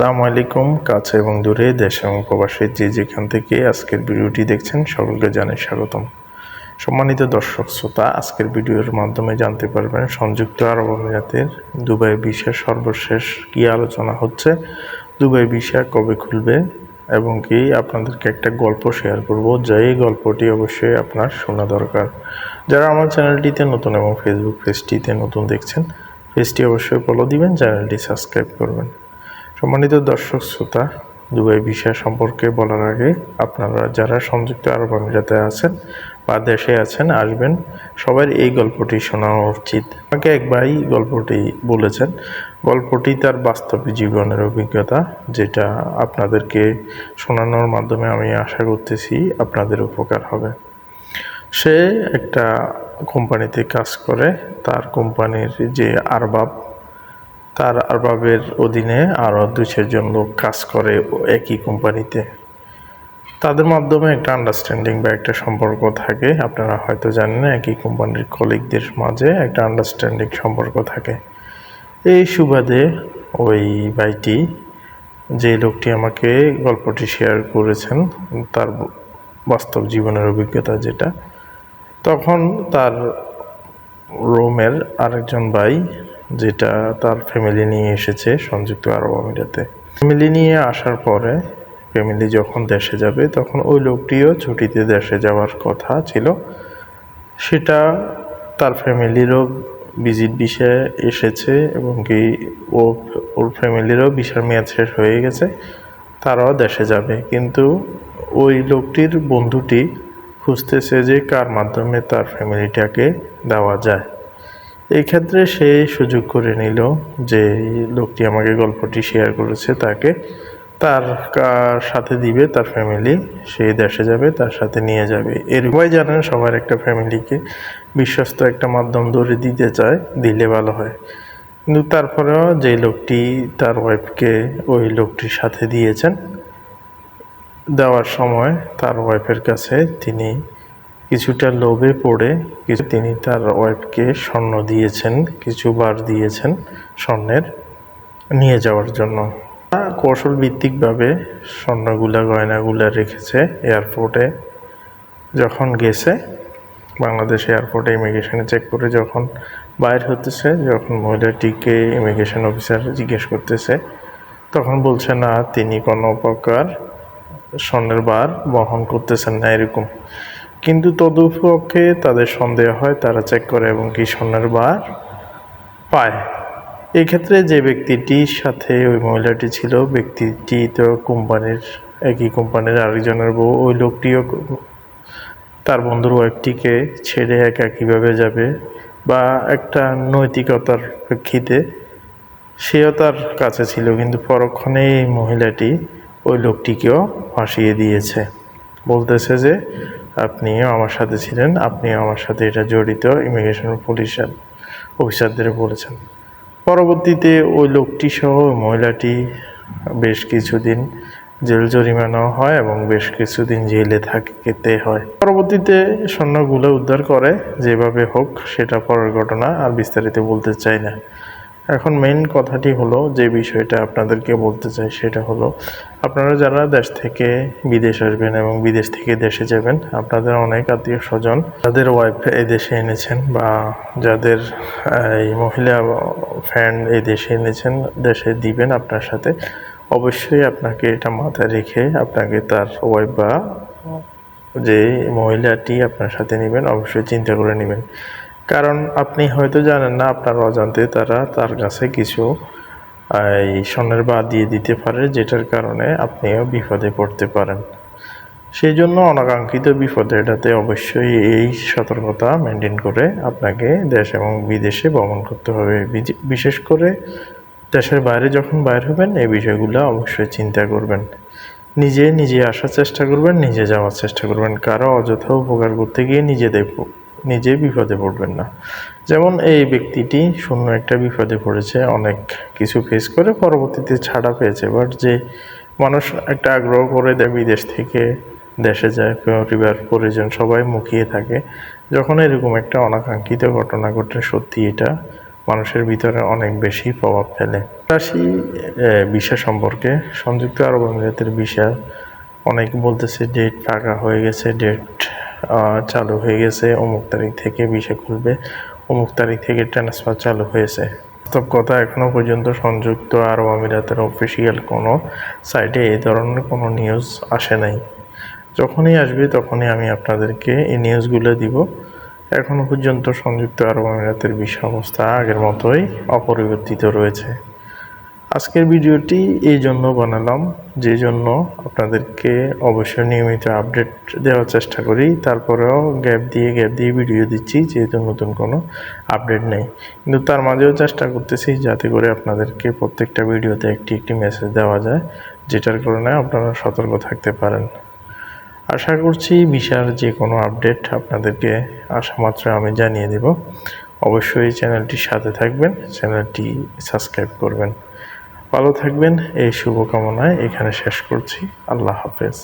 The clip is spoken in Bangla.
আসসালামু আলাইকুম, কাছে এবং দূরে, দেশ এবং প্রবাসে যে যেখান থেকে আজকের ভিডিওটি দেখছেন সকলকে জানাই স্বাগতম। সম্মানিত দর্শক শ্রোতা, আজকের ভিডিওর মাধ্যমে জানতে পারবেন সংযুক্ত আরব আমিরাতের দুবাই ভিসা সর্বশেষ কী আলোচনা হচ্ছে, দুবাই ভিসা কবে খুলবে এবং কি আপনাদেরকে একটা গল্প শেয়ার করব। যেই গল্পটি অবশ্যই আপনার শোনা দরকার। যারা আমার চ্যানেলটিতে নতুন এবং ফেসবুক পেজটিতে নতুন দেখছেন পেজটি অবশ্যই ফলো দিবেন, চ্যানেলটি সাবস্ক্রাইব করবেন। সম্মানিত দর্শক শ্রোতা, দুবাই ভিসা সম্পর্কে বলার আগে আপনারা যারা সংযুক্ত আরব আমিরাতে আছেন বা দেশে আছেন, আসবেন। সবার এই গল্পটি শোনা উচিত। আমাকে এক ভাই গল্পটি বলেছেন। গল্পটি তার বাস্তব জীবনের অভিজ্ঞতা, যেটা আপনাদেরকে শোনানোর মাধ্যমে আমি আশা করতেছি আপনাদের উপকার হবে। সে একটা কোম্পানিতে কাজ করে। তার কোম্পানির যে আরবাব তার আরবাবের অধীনে আরও দু চারজন লোক কাজ করে একই কোম্পানিতে। তাদের মাধ্যমে একটা আন্ডারস্ট্যান্ডিং বা একটা সম্পর্ক থাকে। আপনারা হয়তো জানেন একই কোম্পানির কলিগদের মাঝে একটা আন্ডারস্ট্যান্ডিং সম্পর্ক থাকে। এই সুবাদে ওই ভাইটি যে লোকটি আমাকে গল্পটি শেয়ার করেছেন, তার বাস্তব জীবনের অভিজ্ঞতা যেটা, তখন তার রোমের আরেকজন ভাই যেটা তার ফ্যামিলি নিয়ে এসেছে সংযুক্ত আরব আমিরাতে। ফ্যামিলি নিয়ে আসার পরে ফ্যামিলি যখন দেশে যাবে, তখন ওই লোকটিও ছুটিতে দেশে যাওয়ার কথা ছিল। সেটা তার ফ্যামিলিরও ভিজিট বিষয়ে এসেছে এবং কি ও, ওর ফ্যামিলিরও বিশার মেয়াদ শেষ হয়ে গেছে, তারাও দেশে যাবে। কিন্তু ওই লোকটির বন্ধুটি খুঁজতেছে যে কার মাধ্যমে তার ফ্যামিলিটাকে দেওয়া যায়। এই ক্ষেত্রে সে সুযোগ করে নিল যে লোকটি আমাকে গল্পটি শেয়ার করেছে তাকে। তার সাথে দিবে, তার ফ্যামিলি সেই দেশে যাবে, তার সাথে নিয়ে যাবে। এর উভয় জানেন সবার একটা ফ্যামিলিকে বিশ্বস্ত একটা মাধ্যম ধরে দিতে চায়, দিলে ভালো হয়। কিন্তু তারপরেও যে লোকটি তার ওয়াইফকে ওই লোকটির সাথে দিয়েছেন, দেওয়ার সময় তার ওয়াইফের কাছে তিনি কিছুটা লোভে পড়ে কিছু তিনি তার ওয়াইফকে স্বর্ণ দিয়েছেন, কিছু বার দিয়েছেন স্বর্ণের নিয়ে যাওয়ার জন্য। কৌশল ভিত্তিকভাবে স্বর্ণগুলা, গয়নাগুলা রেখেছে এয়ারপোর্টে। যখন গেছে, বাংলাদেশ এয়ারপোর্টে ইমিগ্রেশনে চেক করে যখন বাইর হতেছে, যখন মহিলাটিকে ইমিগ্রেশন অফিসার জিজ্ঞেস করতেছে, তখন বলছে, না, তিনি কোনো প্রকার স্বর্ণের বার বহন করতেছেন না এরকম। কিন্তু তদুপক্ষে তাদের সন্দেহ হয়, তারা চেক করে এবং কি স্বর্ণের বার পায়। এক্ষেত্রে যে ব্যক্তিটির সাথে ওই মহিলাটি ছিল, ব্যক্তিটি তো কোম্পানির, একই কোম্পানির আরেকজনের বউ, ওই লোকটিও তার বন্ধুর ওয়াইফটিকে ছেড়ে একা কীভাবে যাবে বা একটা নৈতিকতার প্রেক্ষিতে সেও তার কাছে ছিল, কিন্তু পরক্ষণে এই মহিলাটি ওই লোকটিকেও ফাঁসিয়ে দিয়েছে। বলতেছে যে আপনিও আমার সাথে ছিলেন, আপনিও আমার সাথে এটা জড়িত ইমিগ্রেশন পুলিশ অফিসারদের বলেছেন। পরবর্তীতে ওই লোকটি সহ মহিলাটি বেশ কিছুদিন জেল জরিমানাও হয় এবং বেশ কিছুদিন জেলে থাকতে হয়। পরবর্তীতে স্বর্ণগুলো উদ্ধার করে, যেভাবে হোক সেটা পরের ঘটনা, আর বিস্তারিত বলতে চাই না। এখন মেইন কথাটি হলো যে বিষয়টা আপনাদেরকে বলতে চাই সেটা হলো, আপনারা যারা দেশ থেকে বিদেশ আসবেন এবং বিদেশ থেকে দেশে যাবেন, আপনাদের অনেক আত্মীয় স্বজন যাদের ওয়াইফ এই দেশে এনেছেন বা যাদের এই মহিলা ফ্যান এই দেশে এনেছেন, দেশে দিবেন আপনার সাথে, অবশ্যই আপনাকে এটা মাথায় রেখে আপনাকে তার ওয়াইফ বা যে মহিলাটি আপনার সাথে নেবেন, অবশ্যই চিন্তা করে নেবেন। কারণ আপনি হয়তো জানেন না, আপনার অজান্তে তারা তার কাছে কিছু এই স্বর্ণের বা দিয়ে দিতে পারে, যেটার কারণে আপনিও বিপদে পড়তে পারেন। সেই জন্য অনাকাঙ্ক্ষিত বিপদে এটাতে অবশ্যই এই সতর্কতা মেনটেন করে আপনাকে দেশ এবং বিদেশে ভ্রমণ করতে হবে। বিশেষ করে দেশের বাইরে যখন বাইর হবেন, এই বিষয়গুলো অবশ্যই চিন্তা করবেন। নিজে নিজে আসার চেষ্টা করবেন, নিজে যাওয়ার চেষ্টা করবেন। কারও অযথা উপকার করতে গিয়ে নিজে দেখব নিজে বিপদে পড়বেন না। যেমন এই ব্যক্তিটি শূন্য একটা বিপদে পড়েছে, অনেক কিছু ফেস করে পরবর্তীতে ছাড়া পেয়েছে। বাট যে মানুষ একটা আগ্রহ করে দেয় বিদেশ থেকে, দেশে যায়, পরিবার, পরিজন সবাই মুখিয়ে থাকে, যখন এরকম একটা অনাকাঙ্ক্ষিত ঘটনা ঘটে, সত্যি এটা মানুষের ভিতরে অনেক বেশি প্রভাব ফেলে। রাশি ভিসা সম্পর্কে সংযুক্ত আরব আমিরাতের ভিসা অনেক বলতেছে ডেট ফাঁকা হয়ে গেছে ডেট চালু হয়ে গেছে। অমুক তারিখ থেকে ভিসা খুলবে। অমুক তারিখ থেকে ট্রান্সফার চালু হয়েছে। বাস্তব কথা এখনও পর্যন্ত সংযুক্ত আরব আমিরাতের অফিসিয়াল কোনো সাইটে এই ধরনের কোনো নিউজ আসে নাই। যখনই আসবে তখনই আমি আপনাদেরকে এই নিউজগুলো দিব। এখনও পর্যন্ত সংযুক্ত আরব আমিরাতের বিষয় অবস্থা আগের মতোই অপরিবর্তিত রয়েছে। আজকের ভিডিওটি এই জন্য বানালাম, যে জন্য আপনাদেরকে অবশ্যই নিয়মিত আপডেট দেওয়ার চেষ্টা করি। তারপরেও গ্যাপ দিয়ে গ্যাপ দিয়ে ভিডিও দিচ্ছি, যেহেতু নতুন কোনো আপডেট নেই। কিন্তু তার মাঝেও চেষ্টা করতেছি যাতে করে আপনাদেরকে প্রত্যেকটা ভিডিওতে একটি একটি মেসেজ দেওয়া যায়, যেটার কারণে আপনারা সতর্ক থাকতে পারেন। আশা করছি বিশাল যে কোনো আপডেট আপনাদেরকে আসা মাত্র আমি জানিয়ে দেব। অবশ্যই চ্যানেলটির সাথে থাকবেন, চ্যানেলটি সাবস্ক্রাইব করবেন। ভালো থাকবেন এই শুভকামনায় এখানে শেষ করছি। আল্লাহ হাফেজ।